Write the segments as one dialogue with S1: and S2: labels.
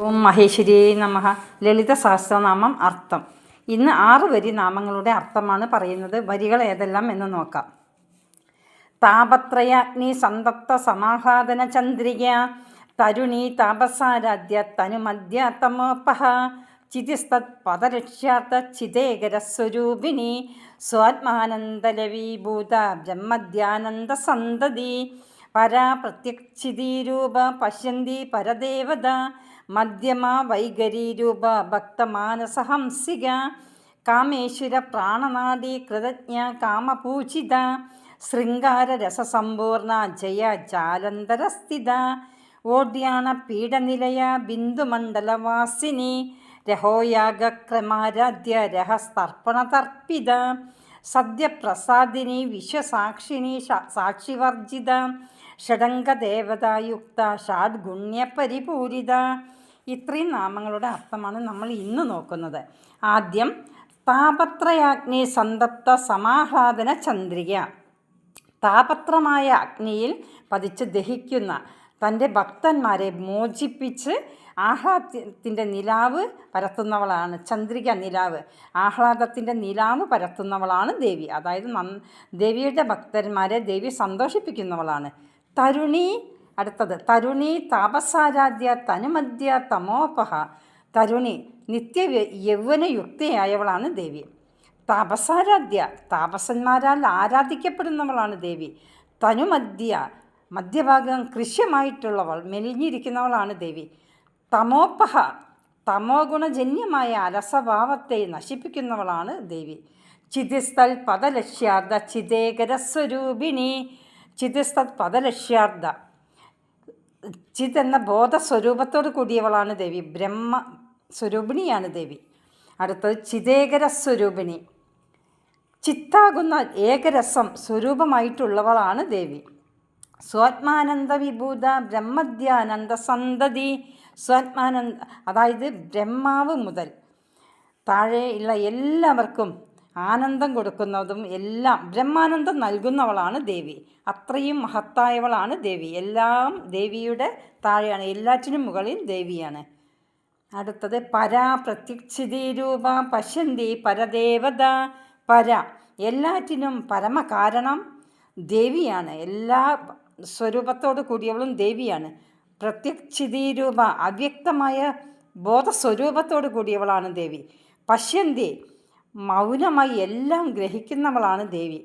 S1: ഓം മഹേശ്വരി നമഃ. ലളിത സഹസ്രനാമം അർത്ഥം. ഇന്ന് ആറ് വരി നാമങ്ങളുടെ അർത്ഥമാണ് പറയുന്നത്. വരികൾ ഏതെല്ലാം എന്ന് നോക്കാം. താപത്രയാഗ്നി സന്തപ്ത സമാഹാദന ചന്ദ്രിക തരുണി താപസാരാധ്യ തനുമധ്യ തമോപഹ ചിതിസ്തത് പദരക്ഷ്യാർത്ഥ ചിതേകരസ്വരൂപിണി സ്വാത്മാനന്ദലവീഭൂത ബ്രഹ്മധ്യാനന്ദ സന്തതി പരാ പ്രത്യക്ഷിതീരൂപ പശ്യന്തി പരദേവത മധ്യമ വൈകരീരൂപ ഭക്തമാനസഹംസിക കാമേശ്വര പ്രാണനാടി കൃതജ്ഞ കാമപൂജിത ശൃംഗാരരസസമ്പൂർണ ജയ ജാലന്തരസ്ഥിത ഓഡ്യാണ പീഡനിലയ ബിന്ദുമണ്ഡലവാസിനി രഹോയാഗക്രമാരാധ്യ രഹസ്തർപ്പണതർപ്പിത സദ്യപ്രസാദിനി വിശ്വസാക്ഷിണി സാക്ഷിവർജിത ഷഡംഗദേവതായുക്ത ഷാഡ്ഗുണ്യപരിപൂരിത. ഇത്രയും നാമങ്ങളുടെ അർത്ഥമാണ് നമ്മൾ ഇന്ന് നോക്കുന്നത്. ആദ്യം താപത്രയാഗ്നി സന്തപ്ത സമാഹ്ലാദന ചന്ദ്രിക. താപത്രമായ അഗ്നിയിൽ പതിച്ച് ദഹിക്കുന്ന തന്റെ ഭക്തന്മാരെ മോചിപ്പിച്ച് ആഹ്ലാദത്തിന്റെ നിലാവ് പരത്തുന്നവളാണ്. ചന്ദ്രിക നിലാവ്. ആഹ്ലാദത്തിന്റെ നിലാവ് പരത്തുന്നവളാണ് ദേവി. അതായത് ദേവിയുടെ ഭക്തന്മാരെ ദേവി സന്തോഷിപ്പിക്കുന്നവളാണ്. തരുണി അടുത്തത്. തരുണി താപസാരാധ്യ തനുമധ്യ തമോപഹ. തരുണി നിത്യ യൗവനയുക്തിയായവളാണ് ദേവി. താപസാരാധ്യ താപസന്മാരാൽ ആരാധിക്കപ്പെടുന്നവളാണ് ദേവി. തനുമധ്യ മധ്യഭാഗം കൃഷ്യമായിട്ടുള്ളവൾ മെലിഞ്ഞിരിക്കുന്നവളാണ് ദേവി. തമോപഹ തമോ ഗുണജന്യമായ അലസഭാവത്തെ നശിപ്പിക്കുന്നവളാണ് ദേവി. ചിതിസ്ഥൽ പദലക്ഷ്യാർത്ഥ ചിതേകരസ്വരൂപിണി ചിതിസ്ഥൽ പദലക്ഷ്യാർത്ഥ. ചിത് എന്ന ബോധസ്വരൂപത്തോട് കൂടിയവളാണ് ദേവി. ബ്രഹ്മ സ്വരൂപിണിയാണ് ദേവി. അടുത്തത് ചിതേകര സ്വരൂപിണി ചിത്താകുന്ന ഏകരസം സ്വരൂപമായിട്ടുള്ളവളാണ് ദേവി. സ്വാത്മാനന്ദ വിഭൂത ബ്രഹ്മദ്യാനന്ദ സന്തതി സ്വാത്മാനന്ദ അതായത് ബ്രഹ്മാവ് മുതൽ താഴെയുള്ള എല്ലാവർക്കും ആനന്ദം കൊടുക്കുന്നതും എല്ലാം ബ്രഹ്മാനന്ദം നൽകുന്നവളാണ് ദേവി. അത്രയും മഹത്തായവളാണ് ദേവി. എല്ലാം ദേവിയുടെ താഴെയാണ്. എല്ലാറ്റിനും മുകളിൽ ദേവിയാണ്. അടുത്തത് പരാ പ്രത്യക്ഷിതി രൂപ പശ്യന്തി പരദേവത പര. എല്ലാറ്റിനും പരമകാരണം ദേവിയാണ്. എല്ലാ സ്വരൂപത്തോടു കൂടിയവളും ദേവിയാണ്. പ്രത്യക്ഷിതി രൂപ അവ്യക്തമായ ബോധസ്വരൂപത്തോടു കൂടിയവളാണ് ദേവി. പശ്യന്തി മൗനമായി എല്ലാം ഗ്രഹിക്കുന്നവളാണ് ദേവി.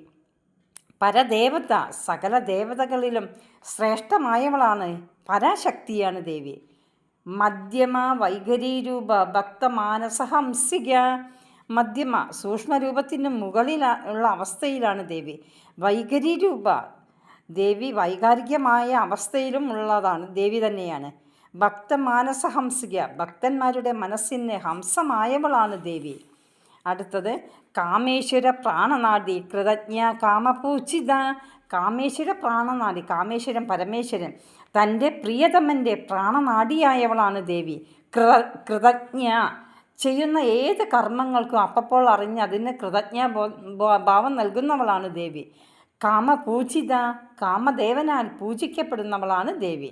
S1: പരദേവത സകല ദേവതകളിലും ശ്രേഷ്ഠമായവളാണ് പരാശക്തിയാണ് ദേവി. മധ്യമ വൈഖരീരൂപ ഭക്തമാനസഹംസിക മധ്യമ സൂക്ഷ്മരൂപത്തിന് മുകളിലുള്ള അവസ്ഥയിലാണ് ദേവി. വൈഖരീരൂപ ദേവി വൈകാരികമായ അവസ്ഥയിലും ഉള്ളതാണ് ദേവി തന്നെയാണ്. ഭക്തമാനസഹംസിക ഭക്തന്മാരുടെ മനസ്സിന് ഹംസമായവളാണ് ദേവി. അടുത്തത് കാമേശ്വര പ്രാണനാടി കൃതജ്ഞ കാമപൂച്ചിത കാമേശ്വര പ്രാണനാടി കാമേശ്വരൻ പരമേശ്വരൻ. തന്റെ പ്രിയതമന്റെ പ്രാണനാടിയായവളാണ് ദേവി. കൃ കൃതജ്ഞ. ചെയ്യുന്ന ഏത് കർമ്മങ്ങൾക്കും അപ്പപ്പോൾ അറിഞ്ഞ് അതിന് കൃതജ്ഞ ഭാവം നൽകുന്നവളാണ് ദേവി. കാമപൂജിത കാമദേവനാൽ പൂജിക്കപ്പെടുന്നവളാണ് ദേവി.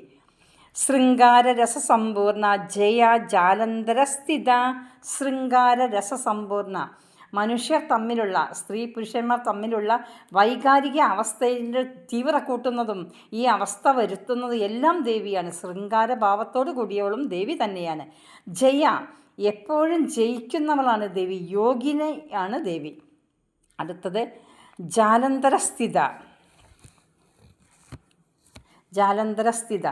S1: ശൃംഗാരരസസമ്പൂർണ ജയ ജാലന്തരസ്ഥിത ശൃംഗാരരസസമ്പൂർണ. മനുഷ്യർ തമ്മിലുള്ള സ്ത്രീ പുരുഷന്മാർ തമ്മിലുള്ള വൈകാരിക അവസ്ഥയിന്റെ തീവ്ര കൂട്ടുന്നതും ഈ അവസ്ഥ വരുത്തുന്നതും എല്ലാം ദേവിയാണ്. ശൃംഗാരഭാവത്തോട് കൂടിയവളും ദേവി തന്നെയാണ്. ജയ എപ്പോഴും ജയിക്കുന്നവളാണ് ദേവി. യോഗിനെയാണ് ദേവി. അടുത്തത് ജാലന്തരസ്ഥിത. ജാലന്തരസ്ഥിത.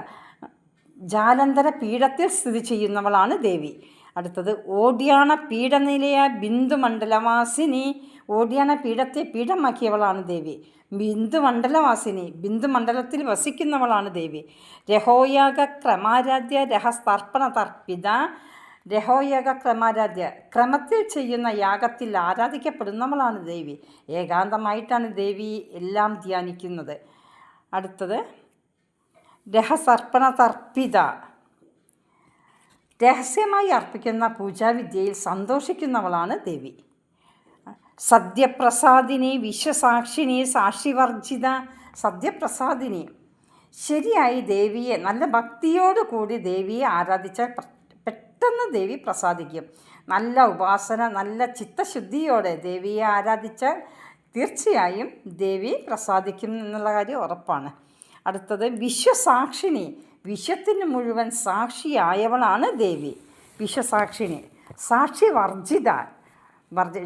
S1: ജാലന്തര പീഠത്തിൽ സ്ഥിതി ചെയ്യുന്നവളാണ് ദേവി. അടുത്തത് ഓടിയാണ പീഠനിലയ ബിന്ദുമണ്ഡലവാസിനി. ഓടിയാണ പീഠത്തെ പീഠമാക്കിയവളാണ് ദേവി. ബിന്ദുമണ്ഡലവാസിനി ബിന്ദുമണ്ഡലത്തിൽ വസിക്കുന്നവളാണ് ദേവി. രഹോയാഗ ക്രമാരാധ്യ രഹസ്തർപ്പണ തർപ്പിത. രഹോയാഗ ക്രമാരാധ്യ ക്രമത്തിൽ ചെയ്യുന്ന യാഗത്തിൽ ആരാധിക്കപ്പെടുന്നവളാണ് ദേവി. ഏകാന്തമായിട്ടാണ് ദേവി എല്ലാം ധ്യാനിക്കുന്നത്. അടുത്തത് രഹസർപ്പണ തർപ്പിത രഹസ്യമായി അർപ്പിക്കുന്ന പൂജാവിദ്യയിൽ സന്തോഷിക്കുന്നവളാണ് ദേവി. സദ്യപ്രസാദിനി വിശ്വസാക്ഷിനി സാക്ഷിവർജിത സദ്യപ്രസാദിനി. ശരിയായി ദേവിയെ നല്ല ഭക്തിയോടു കൂടി ദേവിയെ ആരാധിച്ചാൽ പെട്ടെന്ന് ദേവി പ്രസാദിക്കും. നല്ല ഉപാസന നല്ല ചിത്തശുദ്ധിയോടെ ദേവിയെ ആരാധിച്ചാൽ തീർച്ചയായും ദേവി പ്രസാദിക്കും എന്നുള്ള കാര്യം ഉറപ്പാണ്. അടുത്തത് വിശ്വസാക്ഷിണി വിശ്വത്തിന് മുഴുവൻ സാക്ഷിയായവളാണ് ദേവി. വിശ്വസാക്ഷിണി സാക്ഷി വർജിത വർജ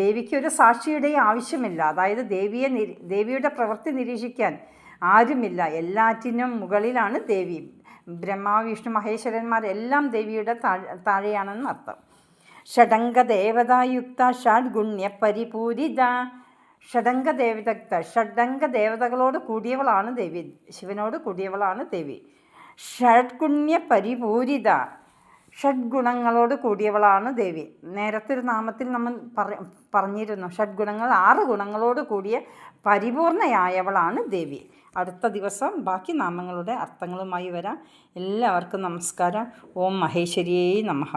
S1: ദേവിക്ക് ഒരു സാക്ഷിയുടെ ആവശ്യമില്ല. അതായത് ദേവിയെ ദേവിയുടെ പ്രവൃത്തി നിരീക്ഷിക്കാൻ ആരുമില്ല. എല്ലാറ്റിനും മുകളിലാണ് ദേവി. ബ്രഹ്മ വിഷ്ണു മഹേശ്വരന്മാർ എല്ലാം ദേവിയുടെ താഴെ താഴെയാണെന്ന് അർത്ഥം ഷഡംഗ ദേവതായുക്ത ഷഡ്ഗുണ്യ പരിപൂരിത ഷഡംഗ ദേവതക്ത ഷഡംഗ ദേവതകളോട് കൂടിയവളാണ് ദേവി. ശിവനോട് കൂടിയവളാണ് ദേവി. ഷഡ്ഗുണ്യ പരിപൂരിത ഷഡ്ഗുണങ്ങളോട് കൂടിയവളാണ് ദേവി. നേരത്തെ ഒരു നാമത്തിൽ നമ്മൾ പറ പറഞ്ഞിരുന്നു. ഷഡ്ഗുണങ്ങൾ ആറ് ഗുണങ്ങളോട് കൂടിയ പരിപൂർണയായവളാണ് ദേവി. അടുത്ത ദിവസം ബാക്കി നാമങ്ങളുടെ അർത്ഥങ്ങളുമായി വരാം. എല്ലാവർക്കും നമസ്കാരം. ഓം മഹേശ്വരിയേ നമഃ